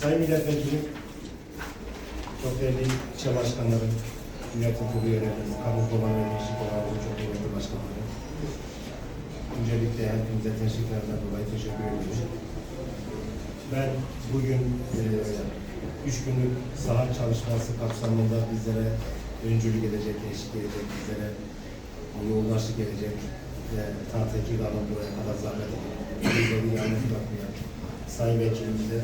Sayın Milletvekilim, çok değerli ilçe başkanları, yönetim kurulu üyelerimiz, kamu ve gençlik olanların çok kıymetli başkanları. Öncelikle hepinize teşekkürlerden dolayı teşekkür ediyorum. Ben bugün e, üç günlük saha çalışması kapsamında bizlere öncülük edecek, eşlik edecek, bizlere yoğunlaştık edecek ve tahtaki alan buraya kadar zahmet edip bizleri yalnız bırakmayan Sayın Vekilimize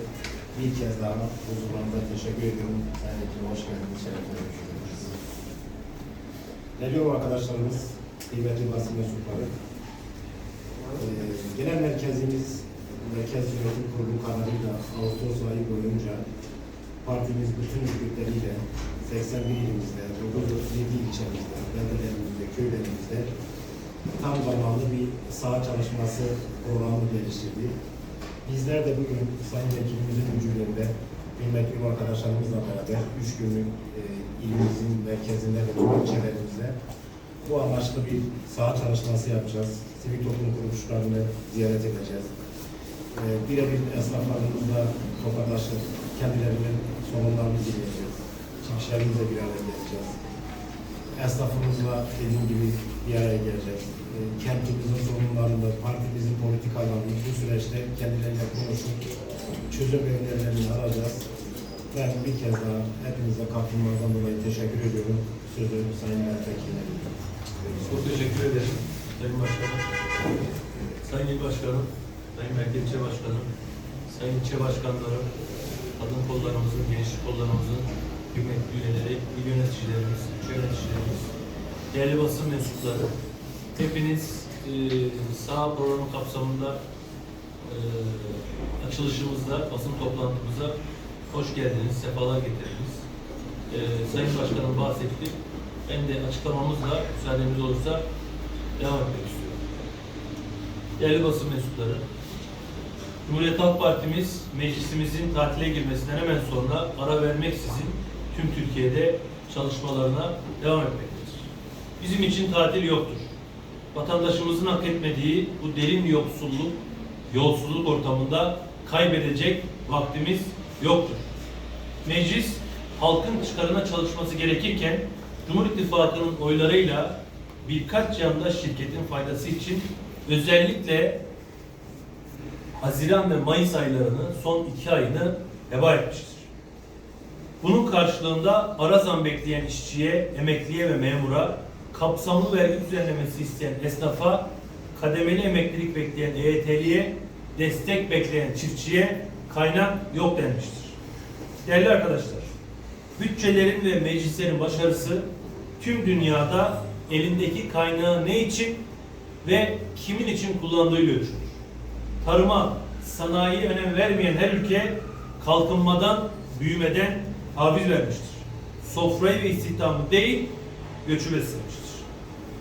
bir kez daha huzurlarında teşekkür ediyorum. Sayın Vekilim hoş geldiniz, şeref verdiniz. Değerli arkadaşlarımız, kıymetli basın mensupları, ee, genel merkezimiz, Merkez Yönetim Kurulu kararıyla Ağustos ayı boyunca partimiz bütün hükümetleriyle 81 ilimizde, 937 ilçemizde, beldelerimizde, köylerimizde tam zamanlı bir saha çalışması programı geliştirdi. Bizler de bugün Sayın Vekilimizin öncülüğünde kıymetli arkadaşlarımızla beraber üç günlük e, ilimizin merkezinde ve ilçelerimizde bu amaçlı bir saha çalışması yapacağız. Sivil toplum kuruluşlarını ziyaret edeceğiz. E, birebir esnaflarımızla tokalaşıp kendilerinin sorunlarını dinleyeceğiz. Çıkışlarımızla bir araya geleceğiz. Esnafımızla dediğim gibi bir araya geleceğiz. E, kentimizin sorunlarını, partimizin politikalarını bu süreçte kendileriyle konuşup çözüm önerilerini alacağız. Ben bir kez daha hepinize katılmanızdan dolayı teşekkür ediyorum. Sözü Sayın Milletvekili. Çok teşekkür ederim Sayın Başkanım. Sayın İl Başkanım, Sayın Merkez İlçe Başkanım, Sayın İlçe Başkanları, kadın kollarımızın, gençlik kollarımızın kıymetli üyeleri, il yöneticilerimiz, ilçe yöneticilerimiz, değerli basın mensupları, hepiniz e, sağ programı kapsamında e, açılışımızda, basın toplantımıza hoş geldiniz, sefalar getirdiniz. E, Sayın Başkanım bahsetti. Ben de açıklamamızla müsaadeniz olursa devam etmek istiyorum. Değerli basın mensupları, Cumhuriyet Halk Partimiz meclisimizin tatile girmesinden hemen sonra ara vermeksizin tüm Türkiye'de çalışmalarına devam etmektedir. Bizim için tatil yoktur. Vatandaşımızın hak etmediği bu derin yoksulluk, yolsuzluk ortamında kaybedecek vaktimiz yoktur. Meclis halkın çıkarına çalışması gerekirken Cumhur İttifakı'nın oylarıyla birkaç yandaş şirketin faydası için özellikle Haziran ve Mayıs aylarını son iki ayını heba etmiştir. Bunun karşılığında ara zam bekleyen işçiye, emekliye ve memura, kapsamlı vergi düzenlemesi isteyen esnafa, kademeli emeklilik bekleyen EYT'liye, destek bekleyen çiftçiye kaynak yok denmiştir. Değerli arkadaşlar, bütçelerin ve meclislerin başarısı tüm dünyada elindeki kaynağı ne için ve kimin için kullandığıyla ölçülür. Tarıma, sanayiye önem vermeyen her ülke kalkınmadan, büyümeden taviz vermiştir. Sofrayı ve istihdamı değil, göçü beslemiştir.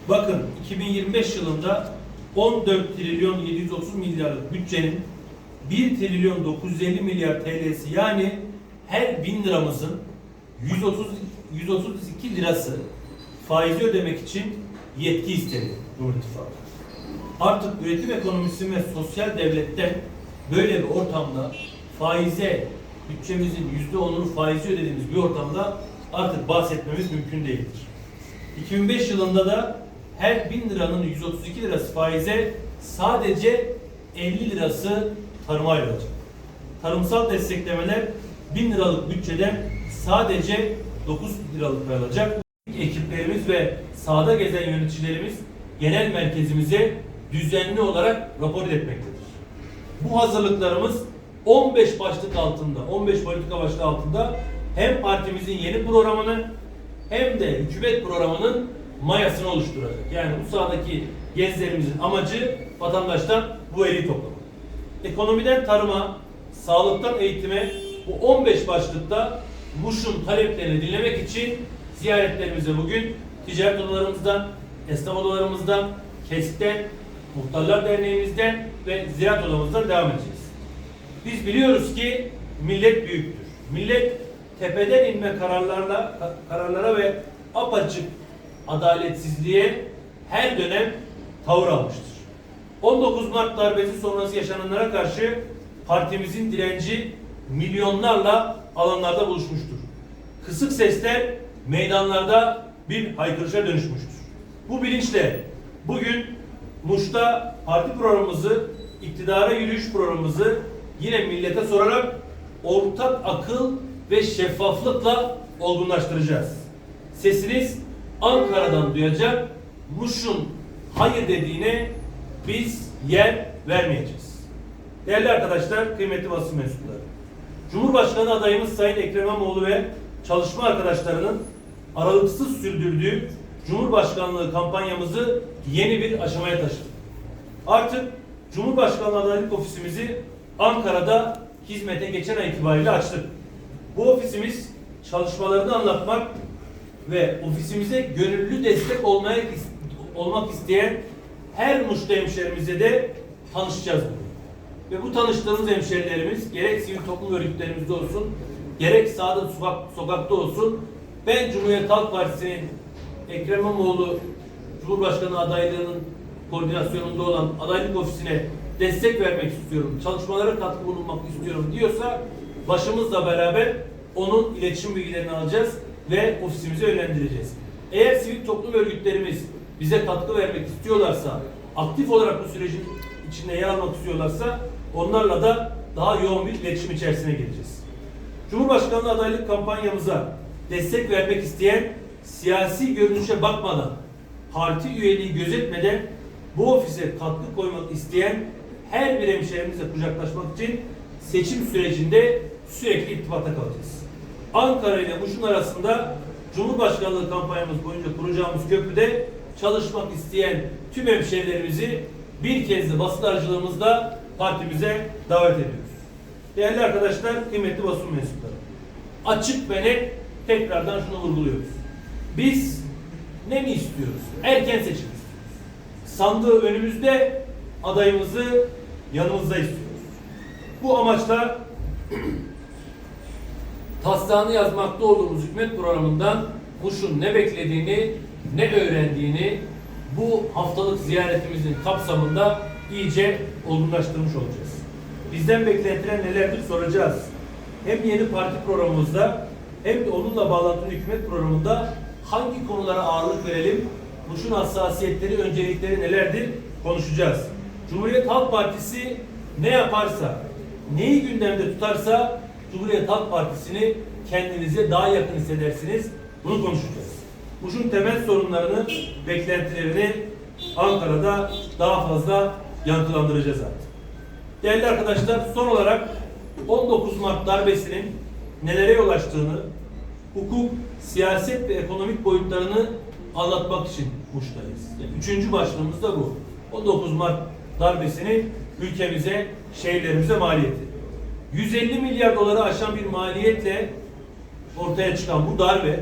Bakın 2025 yılında 14 trilyon 730 milyarlık bütçenin 1 trilyon 950 milyar TL'si yani her bin liramızın 130 132 lirası faizi ödemek için yetki istedi Cumhur İttifakı. Artık üretim ekonomisi ve sosyal devletten böyle bir ortamda faize bütçemizin yüzde onunu faizi ödediğimiz bir ortamda artık bahsetmemiz mümkün değildir. 2005 yılında da her bin liranın 132 lirası faize sadece 50 lirası tarıma ayrılacak. Tarımsal desteklemeler 1000 liralık bütçeden sadece 9 liralık ayrılacak. Ekiplerimiz ve sahada gezen yöneticilerimiz genel merkezimize düzenli olarak rapor etmektedir. Bu hazırlıklarımız 15 başlık altında, 15 politika başlığı altında hem partimizin yeni programını hem de hükümet programının mayasını oluşturacak. Yani bu sahadaki gezilerimizin amacı vatandaştan bu veriyi toplamak. Ekonomiden tarıma, sağlıktan eğitime bu 15 başlıkta Muş'un taleplerini dinlemek için ziyaretlerimize bugün ticaret odalarımızdan, esnaf odalarımızdan, KESK'ten, Muhtarlar Derneğimizden ve Ziraat Odamızdan devam edeceğiz. Biz biliyoruz ki millet büyüktür. Millet tepeden inme kararlarla kararlara ve apaçık adaletsizliğe her dönem tavır almıştır. 19 Mart darbesi sonrası yaşananlara karşı partimizin direnci milyonlarla alanlarda buluşmuştur. Kısık sesler meydanlarda bir haykırışa dönüşmüştür. Bu bilinçle bugün Muş'ta parti programımızı, iktidara yürüyüş programımızı yine millete sorarak ortak akıl ve şeffaflıkla olgunlaştıracağız. Sesiniz Ankara'dan duyacak, Muş'un hayır dediğine biz yer vermeyeceğiz. Değerli arkadaşlar, kıymetli basın mensupları. Cumhurbaşkanı adayımız Sayın Ekrem İmamoğlu ve çalışma arkadaşlarının aralıksız sürdürdüğü Cumhurbaşkanlığı kampanyamızı yeni bir aşamaya taşıdık. Artık Cumhurbaşkanlığı adaylık ofisimizi Ankara'da hizmete geçen ay itibariyle açtık. Bu ofisimiz çalışmalarını anlatmak ve ofisimize gönüllü destek olmaya olmak isteyen her Muş'ta hemşerimize de tanışacağız. Ve bu tanıştığımız hemşerilerimiz gerek sivil toplum örgütlerimizde olsun, gerek sağda sokak, sokakta olsun, ben Cumhuriyet Halk Partisi'nin Ekrem İmamoğlu Cumhurbaşkanı adaylığının koordinasyonunda olan adaylık ofisine destek vermek istiyorum, çalışmalara katkı bulunmak istiyorum diyorsa başımızla beraber onun iletişim bilgilerini alacağız ve ofisimize yönlendireceğiz. Eğer sivil toplum örgütlerimiz bize katkı vermek istiyorlarsa, aktif olarak bu sürecin içinde yer almak istiyorlarsa onlarla da daha yoğun bir iletişim içerisine gireceğiz. Cumhurbaşkanlığı adaylık kampanyamıza destek vermek isteyen siyasi görünüşe bakmadan, parti üyeliği gözetmeden bu ofise katkı koymak isteyen her bir hemşehrimizle kucaklaşmak için seçim sürecinde sürekli irtibata kalacağız. Ankara ile Muş'un arasında Cumhurbaşkanlığı kampanyamız boyunca kuracağımız köprüde çalışmak isteyen tüm hemşehrilerimizi bir kez de basın aracılığımızda partimize davet ediyoruz. Değerli arkadaşlar, kıymetli basın mensupları. Açık ve net tekrardan şunu vurguluyoruz. Biz ne mi istiyoruz? Erken seçim istiyoruz. Sandığı önümüzde adayımızı yanımızda istiyoruz. Bu amaçla taslağını yazmakta olduğumuz hükümet programından Muş'un ne beklediğini, ne öğrendiğini bu haftalık ziyaretimizin kapsamında iyice olgunlaştırmış olacağız. Bizden beklentiler nelerdir soracağız. Hem yeni parti programımızda hem de onunla bağlantılı hükümet programında hangi konulara ağırlık verelim, Muş'un hassasiyetleri, öncelikleri nelerdir konuşacağız. Cumhuriyet Halk Partisi ne yaparsa, neyi gündemde tutarsa Cumhuriyet Halk Partisi'ni kendinize daha yakın hissedersiniz. Bunu konuşacağız. Muş'un temel sorunlarını, beklentilerini Ankara'da daha fazla yankılandıracağız artık. Değerli arkadaşlar son olarak 19 Mart darbesinin nelere yol açtığını, hukuk, siyaset ve ekonomik boyutlarını anlatmak için Muş'tayız. Yani üçüncü başlığımız da bu. 19 Mart darbesinin ülkemize, şehirlerimize maliyeti. 150 milyar doları aşan bir maliyetle ortaya çıkan bu darbe,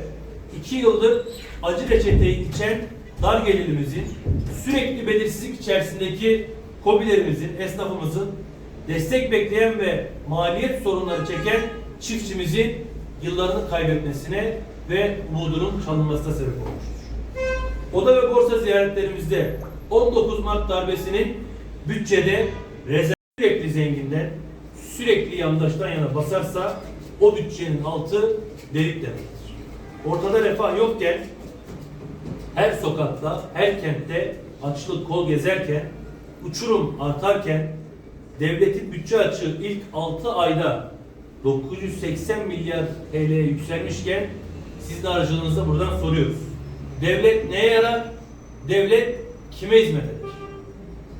iki yıldır acı reçeteyi içen dar gelirimizin, sürekli belirsizlik içerisindeki kobilerimizin, esnafımızın, destek bekleyen ve maliyet sorunları çeken çiftçimizin yıllarını kaybetmesine ve umudunun çalınmasına sebep olmuştur. Oda ve borsa ziyaretlerimizde 19 Mart darbesinin bütçede rezerv sürekli zenginden, sürekli yandaştan yana basarsa o bütçenin altı delik demektir. Ortada refah yokken her sokakta, her kentte açlık kol gezerken, uçurum artarken, devletin bütçe açığı ilk 6 ayda 980 milyar TL yükselmişken sizin aracılığınızda buradan soruyoruz. Devlet neye yarar? Devlet kime hizmet eder?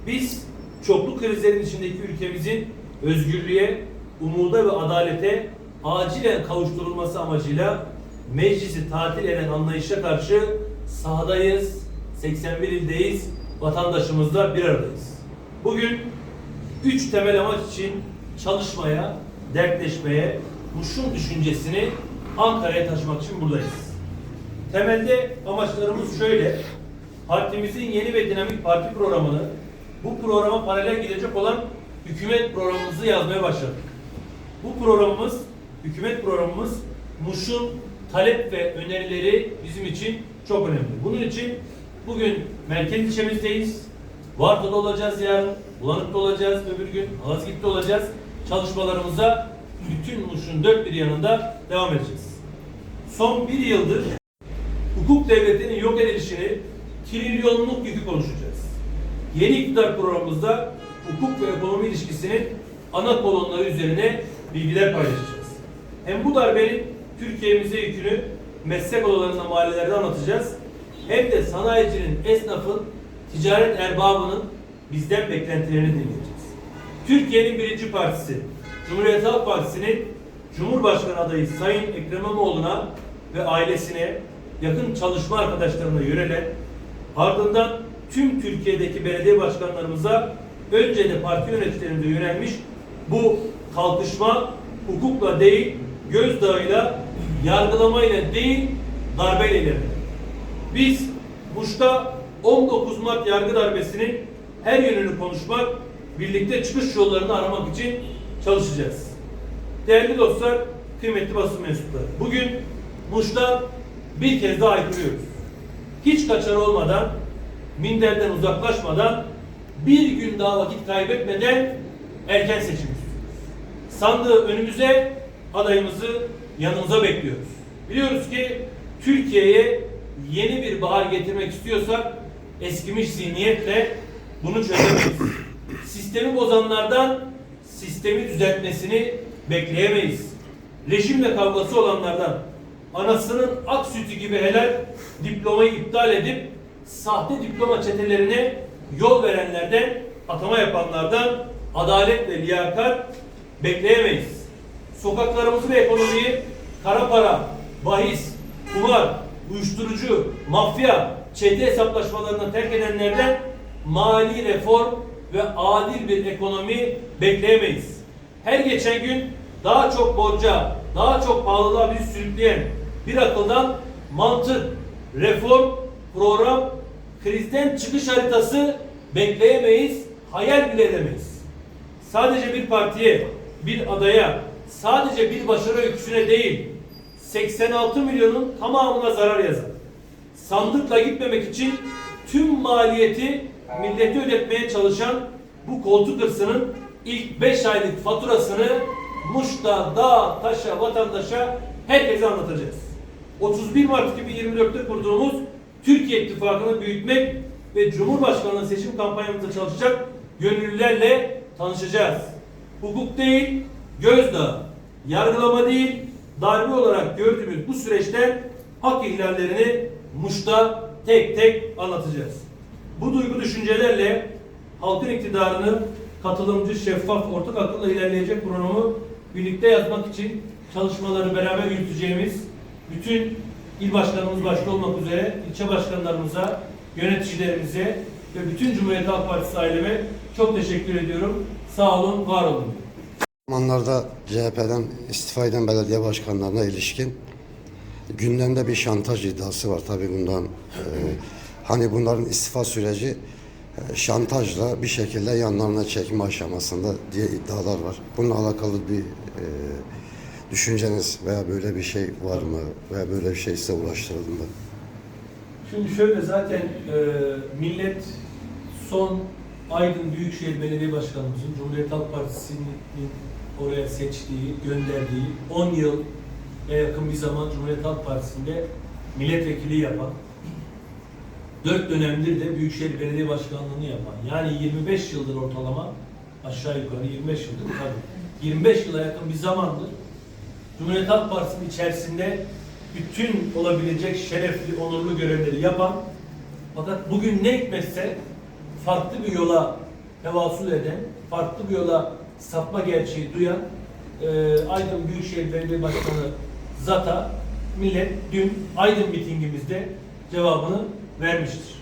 Biz çoklu krizlerin içindeki ülkemizin özgürlüğe, umuda ve adalete acilen kavuşturulması amacıyla meclisi tatil eden anlayışa karşı sahadayız, 81 ildeyiz, vatandaşımızla bir aradayız. Bugün üç temel amaç için çalışmaya, dertleşmeye, Muş'un düşüncesini Ankara'ya taşımak için buradayız. Temelde amaçlarımız şöyle, partimizin yeni ve dinamik parti programını, bu programa paralel gidecek olan hükümet programımızı yazmaya başladık. Bu programımız, hükümet programımız Muş'un talep ve önerileri bizim için çok önemli. Bunun için bugün merkez ilçemizdeyiz. Vartı'da olacağız yarın, Bulanık'ta olacağız öbür gün, Malazgirt'te olacağız. Çalışmalarımıza bütün Muş'un dört bir yanında devam edeceğiz. Son bir yıldır hukuk devletinin yok edilişini trilyonluk yükü konuşacağız. Yeni iktidar programımızda hukuk ve ekonomi ilişkisinin ana kolonları üzerine bilgiler paylaşacağız. Hem bu darbenin Türkiye'mize yükünü meslek odalarında mahallelerde anlatacağız. Hem de sanayicinin, esnafın, ticaret erbabının bizden beklentilerini dinleyeceğiz. Türkiye'nin birinci partisi, Cumhuriyet Halk Partisi'nin Cumhurbaşkanı adayı Sayın Ekrem İmamoğlu'na ve ailesine, yakın çalışma arkadaşlarına yönelen, ardından tüm Türkiye'deki belediye başkanlarımıza, önce de parti yöneticilerimize yönelmiş bu kalkışma hukukla değil, gözdağıyla, yargılamayla değil, darbeyle ilerledi. Biz Muş'ta 19 Mart yargı darbesinin her yönünü konuşmak, birlikte çıkış yollarını aramak için çalışacağız. Değerli dostlar, kıymetli basın mensupları. Bugün Muş'ta bir kez daha aykırıyoruz. Hiç kaçar olmadan, minderden uzaklaşmadan, bir gün daha vakit kaybetmeden erken seçim istiyoruz. Sandığı önümüze, adayımızı yanımıza bekliyoruz. Biliyoruz ki Türkiye'ye yeni bir bahar getirmek istiyorsak eskimiş zihniyetle bunu çözemeyiz. Sistemi bozanlardan sistemi düzeltmesini bekleyemeyiz. Rejimle kavgası olanlardan anasının ak sütü gibi helal diplomayı iptal edip sahte diploma çetelerine yol verenlerden atama yapanlardan adalet ve liyakat bekleyemeyiz. Sokaklarımızı ve ekonomiyi kara para, bahis, kumar, uyuşturucu, mafya, çete hesaplaşmalarına terk edenlerden mali reform ve adil bir ekonomi bekleyemeyiz. Her geçen gün daha çok borca, daha çok pahalılığa bizi sürükleyen bir akıldan mantık, reform, program, krizden çıkış haritası bekleyemeyiz, hayal bile edemeyiz. Sadece bir partiye, bir adaya, sadece bir başarı öyküsüne değil, 86 milyonun tamamına zarar yazar. Sandıkla gitmemek için tüm maliyeti millete ödetmeye çalışan bu koltuk hırsının ilk 5 aylık faturasını Muş'ta, dağ, taşa, vatandaşa herkese anlatacağız. 31 Mart 2024'te kurduğumuz Türkiye İttifakı'nı büyütmek ve Cumhurbaşkanlığı seçim kampanyamızda çalışacak gönüllülerle tanışacağız. Hukuk değil, gözdağı, yargılama değil, darbe olarak gördüğümüz bu süreçten hak ihlallerini Muş'ta tek tek anlatacağız. Bu duygu düşüncelerle halkın iktidarını katılımcı, şeffaf, ortak akılla ilerleyecek programı birlikte yazmak için çalışmaları beraber yürüteceğimiz bütün il başkanımız başta olmak üzere ilçe başkanlarımıza, yöneticilerimize ve bütün Cumhuriyet Halk Partisi aileme çok teşekkür ediyorum. Sağ olun, var olun. zamanlarda CHP'den istifa eden belediye başkanlarına ilişkin gündemde bir şantaj iddiası var. Tabii bundan e, hani bunların istifa süreci e, şantajla bir şekilde yanlarına çekme aşamasında diye iddialar var. Bununla alakalı bir e, düşünceniz veya böyle bir şey var mı veya böyle bir şey size ulaştırıldı mı? Şimdi şöyle zaten e, millet son Aydın Büyükşehir Belediye Başkanımızın Cumhuriyet Halk Partisi'nin oraya seçtiği, gönderdiği 10 yıl yakın bir zaman Cumhuriyet Halk Partisi'nde milletvekili yapan, 4 dönemdir de Büyükşehir Belediye Başkanlığı'nı yapan, yani 25 yıldır ortalama aşağı yukarı 25 yıldır tabii 25 yıla yakın bir zamandır Cumhuriyet Halk Partisi'nin içerisinde bütün olabilecek şerefli, onurlu görevleri yapan fakat bugün ne hikmetse farklı bir yola tevasul eden, farklı bir yola sapma gerçeği duyan e, Aydın Büyükşehir Belediye Başkanı Zata millet dün Aydın mitingimizde cevabını vermiştir.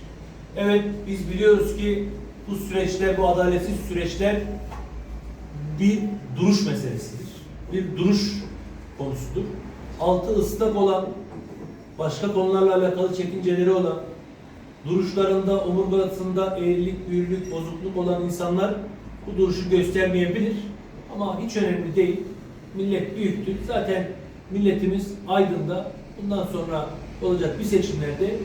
Evet biz biliyoruz ki bu süreçler, bu adaletsiz süreçler bir duruş meselesidir. Bir duruş konusudur. Altı ıslak olan, başka konularla alakalı çekinceleri olan, duruşlarında, omurgasında eğrilik, büyürlük, bozukluk olan insanlar bu duruşu göstermeyebilir. Ama hiç önemli değil. Millet büyüktür. Zaten milletimiz Aydın'da bundan sonra olacak bir seçimlerde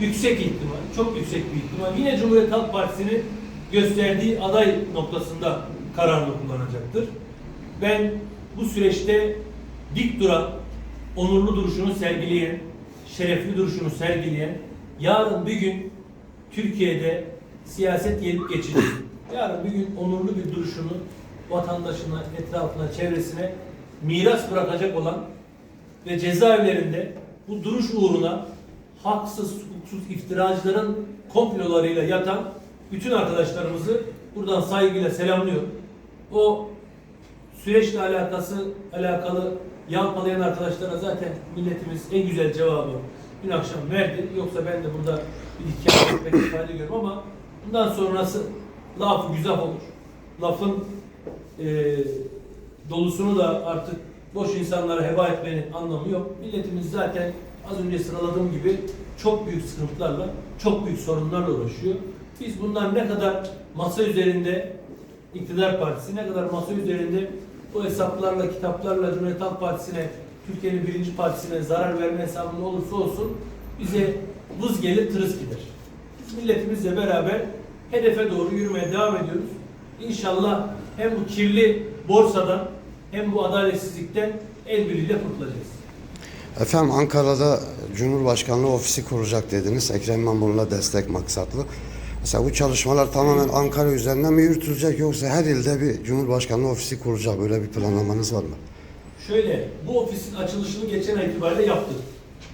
yüksek ihtimal, çok yüksek bir ihtimal yine Cumhuriyet Halk Partisi'nin gösterdiği aday noktasında kararını kullanacaktır. Ben bu süreçte dik duran, onurlu duruşunu sergileyen, şerefli duruşunu sergileyen, yarın bir gün Türkiye'de siyaset gelip geçecek. Yarın bir gün onurlu bir duruşunu vatandaşına, etrafına, çevresine miras bırakacak olan ve cezaevlerinde bu duruş uğruna haksız, hukuksuz iftiracıların komplolarıyla yatan bütün arkadaşlarımızı buradan saygıyla selamlıyorum. O süreçle alakası alakalı yalpalayan arkadaşlara zaten milletimiz en güzel cevabı dün akşam verdi. Yoksa ben de burada bir hikaye etmek ifade ediyorum ama bundan sonrası lafı güzel olur. Lafın e, dolusunu da artık boş insanlara heba etmenin anlamı yok. Milletimiz zaten az önce sıraladığım gibi çok büyük sıkıntılarla, çok büyük sorunlarla uğraşıyor. Biz bunlar ne kadar masa üzerinde iktidar partisi ne kadar masa üzerinde bu hesaplarla, kitaplarla Cumhuriyet Halk Partisi'ne, Türkiye'nin birinci partisine zarar verme hesabı ne olursa olsun bize vız gelir tırıs gider. Biz milletimizle beraber hedefe doğru yürümeye devam ediyoruz. İnşallah hem bu kirli borsadan hem bu adaletsizlikten el birliğiyle kurtulacağız. Efendim Ankara'da Cumhurbaşkanlığı ofisi kuracak dediniz. Ekrem İmamoğlu'na destek maksatlı. Mesela bu çalışmalar tamamen Ankara üzerinden mi yürütülecek yoksa her ilde bir Cumhurbaşkanlığı ofisi kuracak böyle bir planlamanız var mı? Şöyle, bu ofisin açılışını geçen ay itibariyle yaptık.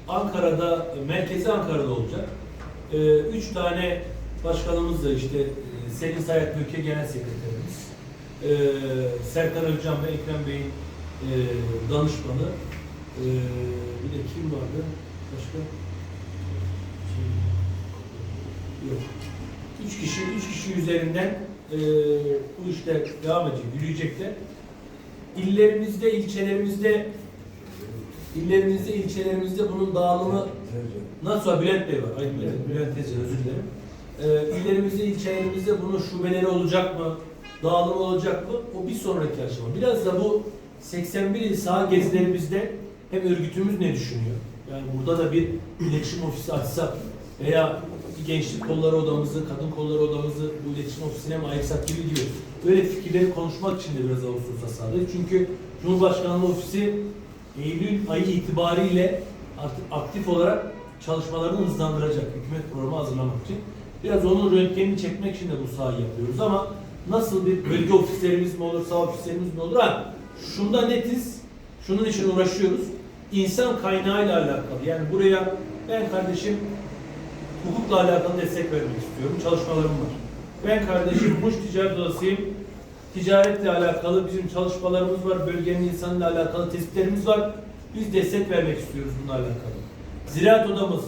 Ankara'da, merkezi Ankara'da olacak. Ee, üç tane başkanımız da işte e, Selin Sayat Ülke Genel Sekreterimiz, e, Serkan Özcan ve Ekrem Bey'in e, danışmanı, e, bir de kim vardı? Başka? Şey, Yok. Üç kişi, üç kişi üzerinden e, bu işler devam edecek, yürüyecekler illerimizde, ilçelerimizde illerimizde, ilçelerimizde bunun dağılımı nasıl? Bülent Bey var. Ay Bülent, Bülent Tezcan özür dilerim. Ee, illerimizde, ilçelerimizde bunun şubeleri olacak mı? Dağılımı olacak mı? O bir sonraki aşama. Biraz da bu 81 il saha gezilerimizde hem örgütümüz ne düşünüyor? Yani burada da bir iletişim ofisi açsak veya gençlik kolları odamızı, kadın kolları odamızı bu iletişim ofisine mi ayırsak gibi gibi. Böyle fikirleri konuşmak için de biraz Ağustos'a sağladık. Çünkü Cumhurbaşkanlığı Ofisi Eylül ayı itibariyle artık aktif olarak çalışmalarını hızlandıracak hükümet programı hazırlamak için. Biraz onun röntgenini çekmek için de bu sahayı yapıyoruz ama nasıl bir bölge ofislerimiz mi olur, saha ofislerimiz mi olur? Ha, şunda netiz, şunun için uğraşıyoruz. İnsan kaynağıyla alakalı. Yani buraya ben kardeşim hukukla alakalı destek vermek istiyorum. Çalışmalarım var. Ben kardeşim Muş Ticaret Odası'yım. Ticaretle alakalı bizim çalışmalarımız var. Bölgenin insanıyla alakalı tespitlerimiz var. Biz destek vermek istiyoruz bununla alakalı. Ziraat Odamız.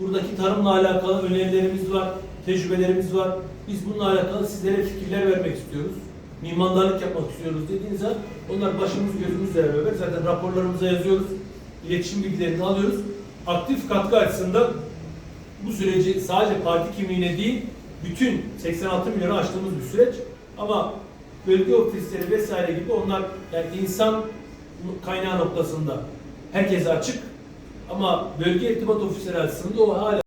Buradaki tarımla alakalı önerilerimiz var. Tecrübelerimiz var. Biz bununla alakalı sizlere fikirler vermek istiyoruz. Mimarlık yapmak istiyoruz dediğiniz zaman onlar başımız gözümüzle beraber zaten raporlarımıza yazıyoruz. İletişim bilgilerini alıyoruz. Aktif katkı açısından bu süreci sadece parti kimliğine değil, bütün 86 milyonu aştığımız bir süreç. Ama bölge ofisleri vesaire gibi onlar yani insan kaynağı noktasında herkese açık. Ama bölge irtibat ofisleri açısından o hala